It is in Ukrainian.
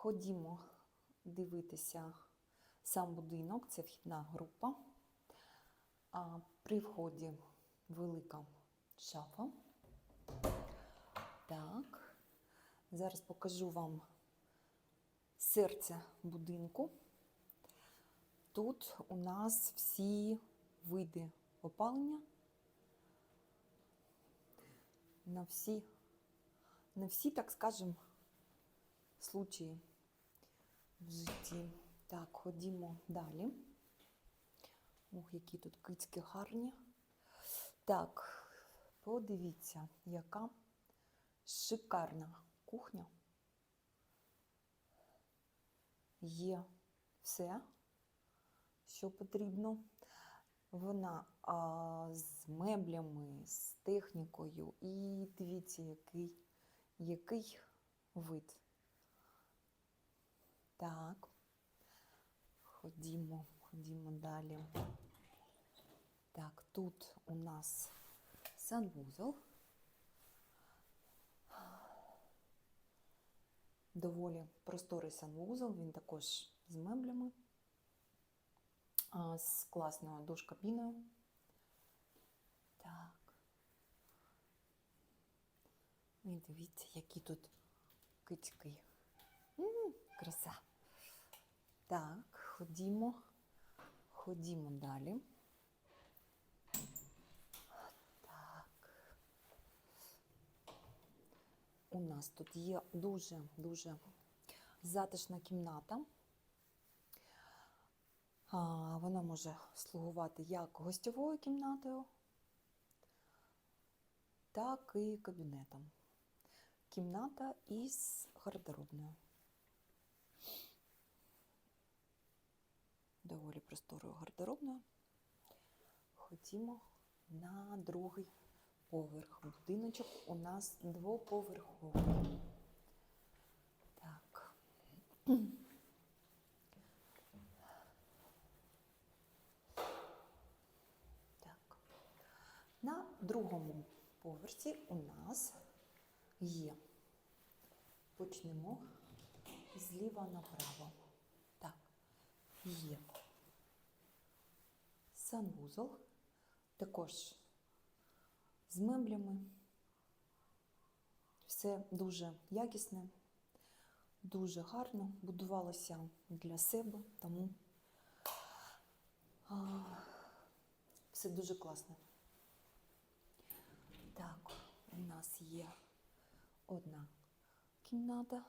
Ходімо дивитися сам будинок, це вхідна група. А при вході велика шафа. Так, зараз покажу вам серце будинку. Тут у нас всі види опалення. На всі, на всі, так скажем, случаї в житті. Так, ходімо далі. Ох, які тут кицьки гарні. Так, подивіться, яка шикарна кухня. Є все, що потрібно. Вона а, з меблями, з технікою. І дивіться, який, який вид. Так, ходімо, ходімо далі. Так, тут у нас санвузол. Доволі просторий санвузол, він також з меблями, з класною душ-кабіною. Так. І дивіться, які тут кицьки. М, Краса. Так, ходімо, ходімо далі. Так. У нас тут є дуже-дуже затишна кімната. А, Вона може слугувати як гостьовою кімнатою, так і кабінетом. Кімната із гардеробною. Доволі просторою гардеробною. Ходімо на другий поверх. Будиночок у нас двоповерховий. Так. Так. На другому поверсі у нас є. Почнемо зліва направо. Так, є санвузол, також з меблями. Все дуже якісне, дуже гарно, будувалося для себе, тому а, все дуже класно. Так, у нас є одна кімната